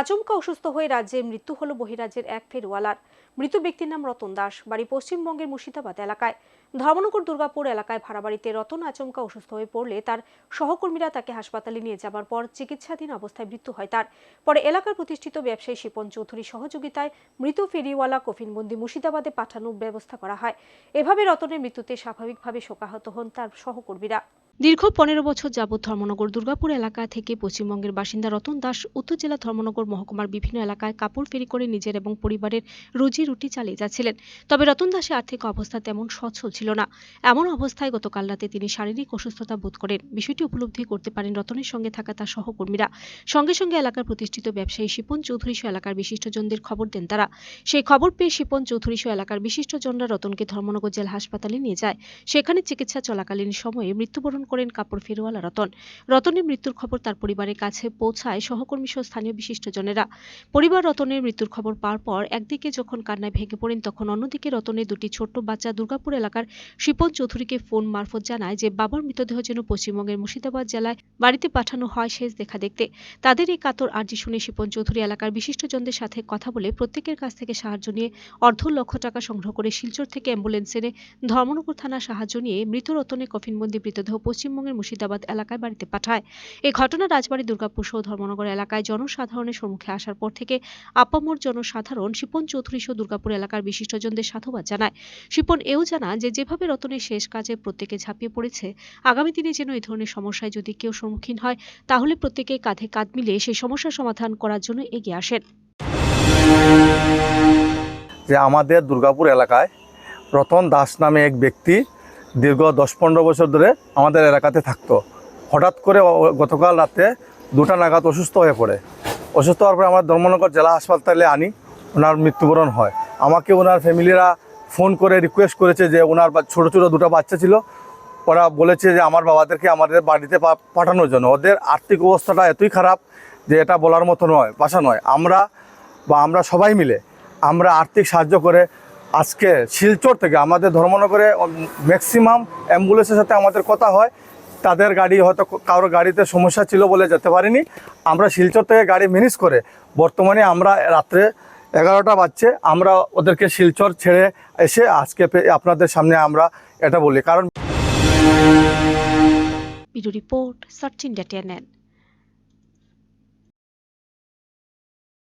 আচমকা অসুস্থ হয়ে রাজ্যে মৃত্যু হল বহিরাজ্যের এক ফেরওয়ালার। মৃত ব্যক্তির নাম রতন দাস, বাড়ি পশ্চিমবঙ্গের মুর্শিদাবাদ এলাকায়। ধর্মনগর, দুর্গাপুর এলাকায় ভাড়া বাড়িতে রতন আচমকা অসুস্থ হয়ে পড়লে তার সহকর্মীরা তাকে হাসপাতালে নিয়ে যাবার পর চিকিৎসাধীন অবস্থায় মৃত্যু হয় তার। পরে এলাকার প্রতিষ্ঠিত ব্যবসায়ী শিপন চৌধুরী সহযোগিতায় মৃত ফেরিওয়ালা কফিনবন্দি মুর্শিদাবাদে পাঠানোর ব্যবস্থা করা হয়। এভাবে রতনের মৃত্যুতে স্বাভাবিকভাবে শোকাহত হন তার সহকর্মীরা। দীর্ঘ পনেরো বছর যাবৎ ধর্মনগর, দুর্গাপুর এলাকা থেকে পশ্চিমবঙ্গের বাসিন্দা রতন দাস, উত্তর জেলা ধর্মনগর মহকুমার বিভিন্ন এলাকায় কাপড় ফেরি করে নিজের এবং পরিবারের রুজি রুটি চালিয়ে যাচ্ছিলেন। তবে রতন দাসের আর্থিক অবস্থা তেমন সচ্ছল ছিল না। এমন অবস্থায় গতকাল রাতে তিনি শারীরিক অসুস্থতা বোধ করেন। বিষয়টি উপলব্ধি করতে পারেন রতনের সঙ্গে থাকা তার সহকর্মীরা। সঙ্গে সঙ্গে এলাকার প্রতিষ্ঠিত ব্যবসায়ী শিপন চৌধুরী সহ এলাকার বিশিষ্টজনদের খবর দেন তারা। সেই খবর পেয়ে শিপন চৌধুরী সহ এলাকার বিশিষ্টজনরা রতনকে ধর্মনগর জেলা হাসপাতালে নিয়ে যায়। সেখানে চিকিৎসা চলাকালীন সময়ে মৃত্যুবরণ করেন কাপড় ফেরওয়ালা রতন। রতনের মৃত্যুর খবর তার পরিবারের কাছে পৌঁছায় সহকর্মী সহ স্থানীয় বিশিষ্টজনেরা পরিবার রতনের মৃত্যুর খবর পাওয়ার পর একদিকে যখন কান্নায় ভেঙে পড়েন, তখন অন্যদিকে রতনের দুটি ছোট্ট বাচ্চা দুর্গাপুর এলাকার শিপন চৌধুরীকে ফোন মারফত জানায় যে, বাবার মৃতদেহ যেন পশ্চিমবঙ্গের মুর্শিদাবাদ জেলায় বাড়িতে পাঠানো হয় শেষ দেখা দেখতে। তাদের এই কাতর আর্জি শুনে শিপন চৌধুরী এলাকার বিশিষ্টজনদের সাথে কথা বলে প্রত্যেকের কাছ থেকে সাহায্য নিয়ে অর্ধ লক্ষ টাকা সংগ্রহ করে শিলচর থেকে অ্যাম্বুলেন্স এনে ধর্মনগর থানার সাহায্য নিয়ে মৃত রতনের কফিনবন্দি মৃতদেহ পশ্চিমবঙ্গের মুর্শিদাবাদ এলাকায় বাড়িতে পাঠায়। এই ঘটনা রাজবাড়ী, দুর্গাপুর সহ ধর্মনগর এলাকায় জনসাধারণের সম্মুখে আসার পর থেকে আপামর জনসাধারণ শিপন চৌধুরী সহ দুর্গাপুর এলাকার বিশিষ্টজনদের সাধুবাদ জানায়। শিপন এও জানান যে, যেভাবে রতনের শেষ কাজে প্রত্যেকে ঝাঁপিয়ে পড়েছে, আগামী দিনে যেন এই ধরনের সমস্যায় যদি কেউ সম্মুখীন হয়, তাহলে প্রত্যেকে কাঁধে কাঁধ মিলিয়ে সেই সমস্যার সমাধান করার জন্য এগিয়ে আসেন। যে আমাদের দুর্গাপুর এলাকায় রতন দাস নামে এক ব্যক্তি দীর্ঘ দশ পনেরো বছর ধরে আমাদের এলাকাতে থাকতো। হঠাৎ করে গতকাল রাতে দুটা নাগাদ অসুস্থ হয়ে পড়ে। অসুস্থ হওয়ার পরে আমরা ধর্মনগর জেলা হাসপাতালে আনি, ওনার মৃত্যুবরণ হয়। আমাকে ওনার ফ্যামিলিরা ফোন করে রিকোয়েস্ট করেছে যে ওনার ছোটো ছোটো দুটো বাচ্চা ছিল। ওরা বলেছে যে আমার বাবাদেরকে আমাদের বাড়িতে পাঠানোর জন্য। ওদের আর্থিক অবস্থাটা এতই খারাপ যে এটা বলার মতো নয় বাসা নয়। আমরা বা, আমরা সবাই মিলে আমরা আর্থিক সাহায্য করে আজকে শিলচর থেকে আমাদের ধর্মনগরে ম্যাক্সিমাম অ্যাম্বুলেন্সের সাথে আমাদের কথা হয়। তাদের গাড়ি হয়তো কারোর গাড়িতে সমস্যা ছিল বলে যেতে পারিনি। আমরা শিলচর থেকে গাড়ি ম্যানেজ করে বর্তমানে আমরা রাত্রে এগারোটা বাজছে, আমরা ওদেরকে শিলচর ছেড়ে এসে আজকে আপনাদের সামনে আমরা এটা বলি। কারণ রিপোর্ট, সার্চ ইন্ডিয়া